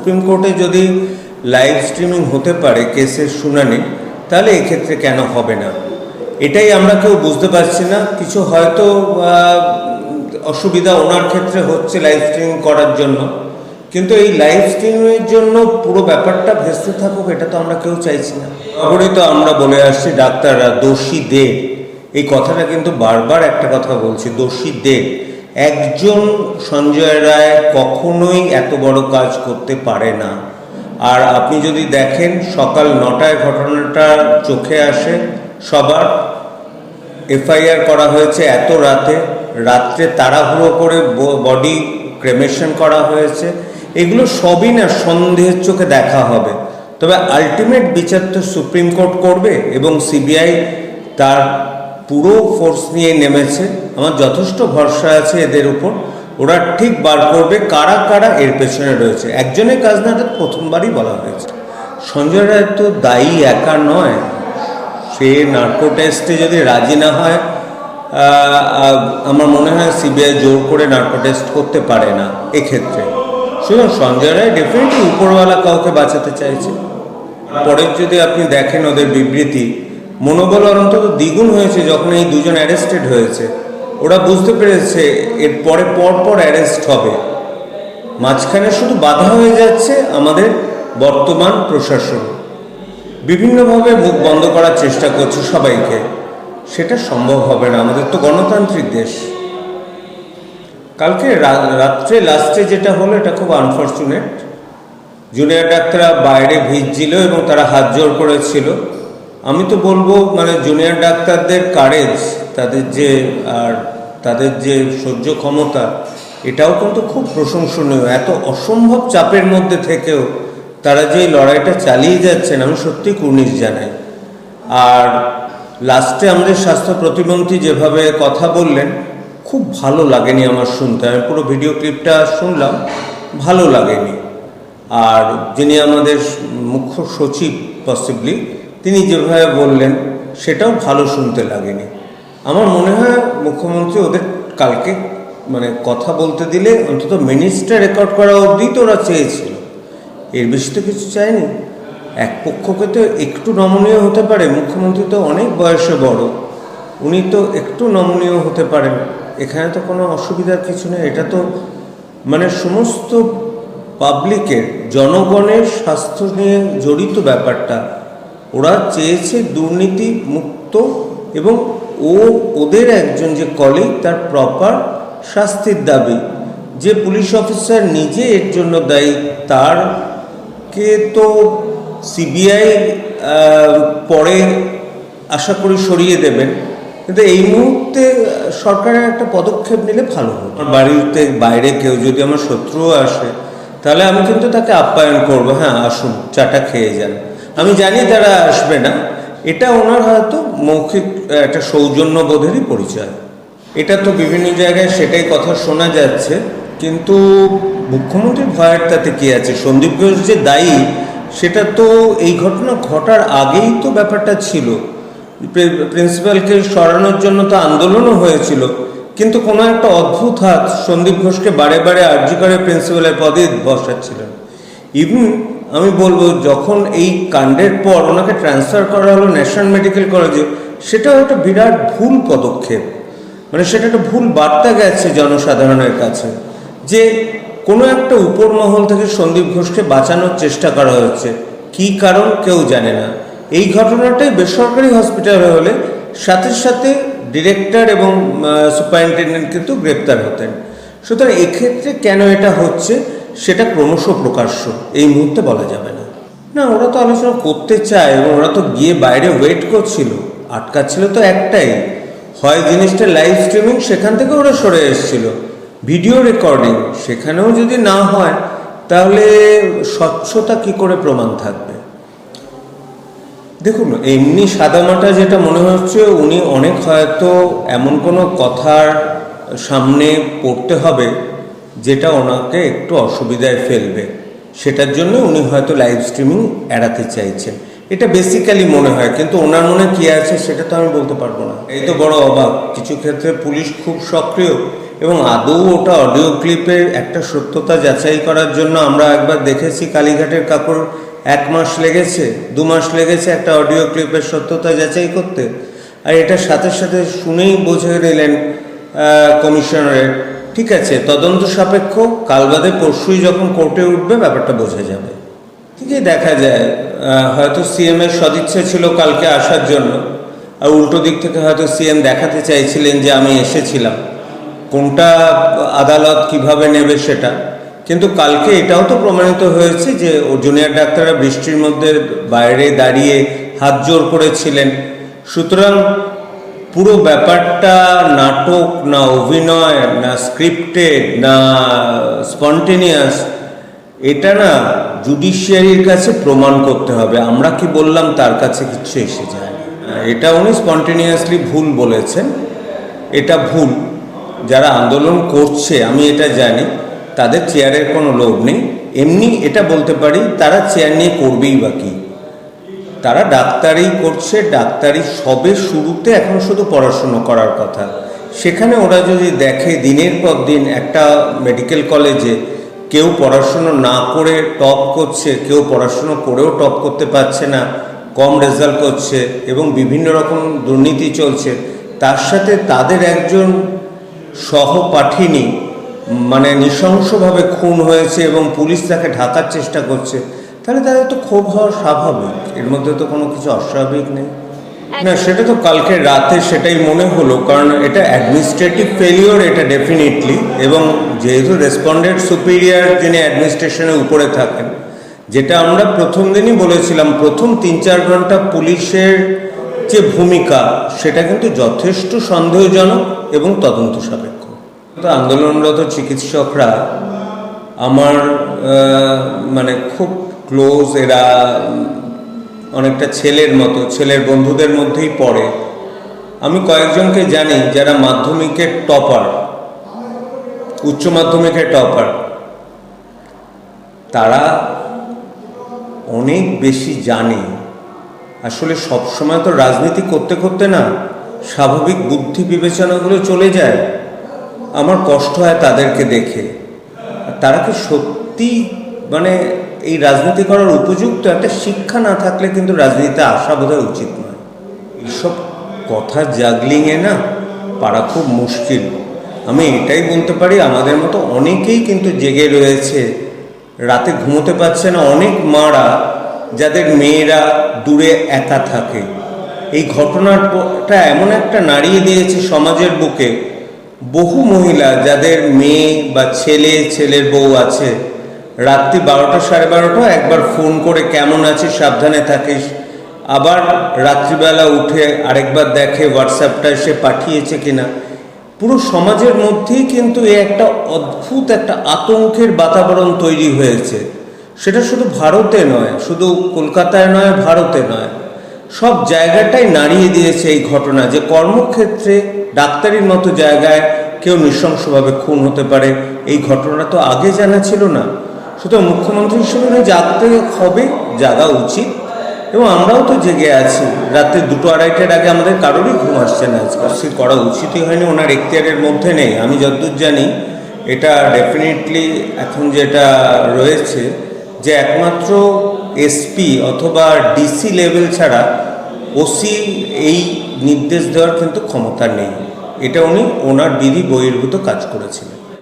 Supreme কোর্টে যদি live streaming হতে পারে কেসের শুনানি, তাহলে এক্ষেত্রে কেন হবে না? এটাই আমরা কেউ বুঝতে পারছি না। কিছু হয়তো অসুবিধা ওনার ক্ষেত্রে হচ্ছে লাইভ স্ট্রিমিং করার জন্য। কিন্তু এই লাইভ স্ট্রিমিংয়ের জন্য পুরো ব্যাপারটা ভেস্তে থাকুক, এটা তো আমরা কেউ চাইছি না। খবরই তো আমরা বলে আসছি, ডাক্তাররা দোষীদের এই কথাটা কিন্তু বারবার একটা কথা বলছি দোষীদের একজন সঞ্জয় রায় কখনোই এত বড় কাজ করতে পারে না। আর আপনি যদি দেখেন, সকাল নটায় ঘটনাটা চোখে আসে, সবার এফআইআর করা হয়েছে এত রাতে, রাত্রে তাড়াহুড়ো করে বডি ক্রেমেশন করা হয়েছে, এগুলো সবই না সন্দেহের চোখে দেখা হবে। তবে আলটিমেট বিচার তো সুপ্রিম কোর্ট করবে এবং সিবিআই তার পুরো ফোর্স নিয়ে নেমেছে। আমার যথেষ্ট ভরসা আছে এদের উপর। ওরা ঠিক বার করবে কারা কারা এর পেছনে রয়েছে। একজনের কাজ না, এটা প্রথমবারই বলা হয়েছে। সঞ্জয় রায় তো দায়ী, একা নয়। সে নার্কো টেস্টে যদি রাজি না হয় আমার মনে হয় সিবিআই জোর করে নার্কো টেস্ট করতে পারে না এক্ষেত্রে। শুনুন, সঞ্জয় রায় ডেফিনেটলি উপরওয়ালা কাউকে বাঁচাতে চাইছে। পরের যদি আপনি দেখেন ওদের বিবৃতি মনোবল ওর অন্তত দ্বিগুণ হয়েছে যখন এই দুজন অ্যারেস্টেড হয়েছে। ওরা বুঝতে পেরেছে এর পরে পর পর অ্যারেস্ট হবে। মাঝখানে শুধু বাধা হয়ে যাচ্ছে আমাদের বর্তমান প্রশাসন। বিভিন্নভাবে মুখ বন্ধ করার চেষ্টা করছে সবাইকে। সেটা সম্ভব হবে না, আমাদের তো গণতান্ত্রিক দেশ। কালকে রাত্রে লাস্টে যেটা হলো, এটা খুব আনফর্চুনেট জুনিয়র ডাক্তাররা বাইরে ভিজছিল এবং তারা হাত জোর করেছিল। আমি তো বলব মানে জুনিয়র ডাক্তারদের কারেজ তাদের যে, আর তাদের যে সহ্য ক্ষমতা, এটাও কিন্তু খুব প্রশংসনীয়। এত অসম্ভব চাপের মধ্যে থেকেও তারা যে লড়াইটা চালিয়ে যাচ্ছেন, আমি সত্যি কুর্নিশ জানাই। আর লাস্টে আমাদের স্বাস্থ্য প্রতিমন্ত্রী যেভাবে কথা বললেন, খুব ভালো লাগেনি আমার শুনতে। আমি পুরো ভিডিও ক্লিপটা শুনলাম, ভালো লাগেনি। আর যিনি আমাদের মুখ্য সচিব পসিবলি তিনি যেভাবে বললেন, সেটাও ভালো শুনতে লাগেনি। আমার মনে হয় মুখ্যমন্ত্রী ওদের কালকে মানে কথা বলতে দিলে অন্তত মিনিস্টার রেকর্ড করা অবধি তো ওরা চেয়েছিল। এর বেশি তো কিছু চায়নি। এক পক্ষকে তো একটু নমনীয় হতে পারে, মুখ্যমন্ত্রী তো অনেক বয়সে বড়, উনি তো একটু নমনীয় হতে পারেন। এখানে তো কোনো অসুবিধার কিছু নেই। এটা তো মানে সমস্ত পাবলিকের জনগণের স্বাস্থ্য নিয়ে জড়িত ব্যাপারটা। ওরা চেয়েছে দুর্নীতি মুক্ত এবং ও ওদের একজন যে কলিগ তার প্রপার শাস্তির দাবি। যে পুলিশ অফিসার নিজে এর জন্য দায়ী তার কে তো সিবিআই পরে আশা করি সরিয়ে দেবেন। কিন্তু এই মুহূর্তে সরকারের একটা পদক্ষেপ নিলে ভালো হতো। আমার বাড়িতে বাইরে কেউ যদি আমার শত্রুও আসে, তাহলে আমি কিন্তু তাকে আপ্যায়ন করব। হ্যাঁ আসুন, চাটা খেয়ে যান। আমি জানি তারা আসবে না। এটা ওনার হয়তো মৌখিক, একটা সৌজন্যবোধেরই পরিচয়। এটা তো বিভিন্ন জায়গায় সেটাই কথা শোনা যাচ্ছে, কিন্তু মুখ্যমন্ত্রীর ভয়ের তাতে কি আছে? সন্দীপ ঘোষ যে দায়ী, সেটা তো এই ঘটনা ঘটার আগেই তো ব্যাপারটা ছিল। প্রিন্সিপালকে সরানোর জন্য তো আন্দোলনও হয়েছিল, কিন্তু কোনো একটা অদ্ভুত হাত সন্দীপ ঘোষকে বারে বারে আর্জি করে প্রিন্সিপালের পদে বসাচ্ছিলেন। ইভেন আমি বলব, যখন এই কাণ্ডের পর ওনাকে ট্রান্সফার করা হলো ন্যাশনাল মেডিকেল কলেজে সেটাও একটা বিরাট ভুল পদক্ষেপ। মানে সেটা একটা ভুল বার্তা গেছে জনসাধারণের কাছে, যে কোনো একটা উপর মহল থেকে সন্দীপ ঘোষকে বাঁচানোর চেষ্টা করা হচ্ছে কি কারণ কেউ জানে না। এই ঘটনাটাই বেসরকারি হসপিটালে হলে সাথে সাথে ডিরেক্টর এবং সুপারিনটেন্ডেন্ট কিন্তু গ্রেপ্তার হতেন। সুতরাং এক্ষেত্রে কেন এটা হচ্ছে? সেটা ক্রমশ প্রকাশ্য। এই মুহূর্তে বলা যাবে না। না, ওরা তো আলোচনা করতে চায় এবং ওরা তো গিয়ে বাইরে ওয়েট করছিল। আটকাচ্ছিল তো একটাই। হয় জিনিসটা লাইভ স্ট্রিমিং সেখান থেকে ওরা সরে এসেছিল। ভিডিও রেকর্ডিং সেখানেও যদি না হয়, তাহলে স্বচ্ছতা কি করে প্রমাণ থাকবে? দেখুন, এমনি সাদামাটা যেটা মনে হচ্ছে উনি অনেক হয়তো এমন কোনো কথার সামনে পড়তে হবে যেটা ওনাকে একটু অসুবিধায় ফেলবে। সেটার জন্য উনি হয়তো লাইভ স্ট্রিমিং এড়াতে চাইছেন। এটা বেসিক্যালি মনে হয়, কিন্তু ওনার মনে কি আছে সেটা তো আমি বলতে পারব না। এই তো বড় অবাক। কিছু ক্ষেত্রে পুলিশ খুব সক্রিয় এবং আদৌ ওটা অডিও ক্লিপের একটা সত্যতা যাচাই করার জন্য আমরা একবার দেখেছি কালীঘাটের কাকুর এক মাস লেগেছে, দু মাস লেগেছে একটা অডিও ক্লিপের সত্যতা যাচাই করতে। আর এটার সাথে সাথে শুনেই বুঝে নিলেন কমিশনারের ঠিক আছে, তদন্ত সাপেক্ষ, কাল বাদে পরশুই যখন কোর্টে উঠবে, ব্যাপারটা বোঝা যাবে। ঠিকই দেখা যায় হয়তো সিএম এর সদিচ্ছা ছিল কালকে আসার জন্য, আর উল্টো দিক থেকে হয়তো সিএম দেখাতে চাইছিলেন যে আমি এসেছিলাম। কোনটা আদালত কীভাবে নেবে সেটা? কিন্তু কালকে এটাও তো প্রমাণিত হয়েছে যে ও জুনিয়র ডাক্তাররা বৃষ্টির মধ্যে বাইরে দাঁড়িয়ে হাত জোর করেছিলেন। সুতরাং পুরো ব্যাপারটা, নাটক, না অভিনয়, না স্ক্রিপ্টেড না স্পন্টেনিয়াস এটা না জুডিশিয়ারির কাছে প্রমাণ করতে হবে। আমরা কি বললাম, তার কাছে কিচ্ছু এসে যায়। এটা উনি স্পন্টেনিয়াসলি ভুল বলেছেন। এটা ভুল। যারা আন্দোলন করছে, আমি এটা জানি, তাদের চেয়ারের কোনো লোভ নেই। এমনি এটা বলতে পারি, তারা চেয়ার নিয়ে করবেই বা কি। তারা ডাক্তারি করছে, ডাক্তারি সবে শুরুতে এখন শুধু পড়াশুনো করার কথা। সেখানে ওরা যদি দেখে দিনের পর দিন একটা মেডিকেল কলেজে কেউ পড়াশুনো না করে টপ করছে, কেউ পড়াশুনো করেও টপ করতে পারছে না, কম রেজাল্ট করছে এবং বিভিন্ন রকম দুর্নীতি চলছে, তার সাথে তাদের একজন সহপাঠিনী মানে নৃশংসভাবে খুন হয়েছে এবং পুলিশ তাকে ঢাকার চেষ্টা করছে। তাহলে তাদের তো ক্ষোভ হওয়া স্বাভাবিক। এর মধ্যে তো কোনো কিছু অস্বাভাবিক নেই। না সেটা তো কালকে রাতে সেটাই মনে হলো কারণ এটা অ্যাডমিনিস্ট্রেটিভ ফেলিওর এটা ডেফিনেটলি এবং যেহেতু রেসপন্ডেন্ট সুপিরিয়ার যিনি অ্যাডমিনিস্ট্রেশনের উপরে থাকেন যেটা আমরা প্রথম দিনই বলেছিলাম প্রথম তিন চার ঘণ্টা পুলিশের যে ভূমিকা সেটা কিন্তু যথেষ্ট সন্দেহজনক এবং তদন্ত সাপেক্ষ তো আন্দোলনরত চিকিৎসকরা আমার মানে খুব ক্লোজ এরা অনেকটা ছেলের মতো, ছেলের বন্ধুদের মধ্যেই পড়ে। আমি কয়েকজনকে জানি যারা মাধ্যমিকের টপার উচ্চ মাধ্যমিকের টপার তারা অনেক বেশি জানে। আসলে সবসময় তো রাজনীতি করতে করতে না স্বাভাবিক বুদ্ধি বিবেচনাগুলো চলে যায়। আমার কষ্ট হয় তাদেরকে দেখে। তারা কি সত্যি মানে এই রাজনীতি করার উপযুক্ত একটা শিক্ষা না থাকলে কিন্তু রাজনীতিতে আসা বোধহয় উচিত নয়। এইসব কথা জাগলিংয়ে না পারা খুব মুশকিল। আমি এটাই বলতে পারি, আমাদের মতো অনেকেই কিন্তু জেগে রয়েছে। রাতে ঘুমোতে পারছে না অনেক মারা, যাদের মেয়েরা দূরে একা থাকে। এই ঘটনাটা এমন একটা নাড়িয়ে দিয়েছে সমাজের বুকে। বহু মহিলা যাদের মেয়ে বা ছেলে, ছেলের বউ আছে রাত্রি বারোটা সাড়ে বারোটা, একবার ফোন করে কেমন আছিস, সাবধানে থাকিস। আবার রাত্রিবেলা উঠে আরেকবার দেখে হোয়াটসঅ্যাপটা এসে পাঠিয়েছে কিনা। পুরো সমাজের মধ্যেই কিন্তু এ একটা অদ্ভুত একটা আতঙ্কের বাতাবরণ তৈরি হয়েছে। সেটা শুধু ভারতে নয়, শুধু কলকাতায় নয়, ভারতে নয়। সব জায়গাটাই নাড়িয়ে দিয়েছে এই ঘটনা যে কর্মক্ষেত্রে, ডাক্তারির মতো জায়গায় কেউ নৃশংসভাবে খুন হতে পারে। এই ঘটনা তো আগে জানা ছিল না। সুতরাং মুখ্যমন্ত্রী হিসেবে জাগতে হবে জাগা উচিত। এবং আমরাও তো জেগে আছি। রাতে দুটো আড়াইটার আগে আমাদের কারোরই ঘুম আসছে না। আজকাল সে করা উচিতই হয়নি, ওনার এখতিয়ারের মধ্যে নেই। আমি যতদূর জানি, এটা ডেফিনেটলি এখন যেটা রয়েছে, যে একমাত্র এসপি অথবা ডিসি লেভেল ছাড়া ওসি এই নির্দেশ দেওয়ার কিন্তু ক্ষমতা নেই। এটা উনি ওনার বিধি বহির্ভূত কাজ করেছিলেন।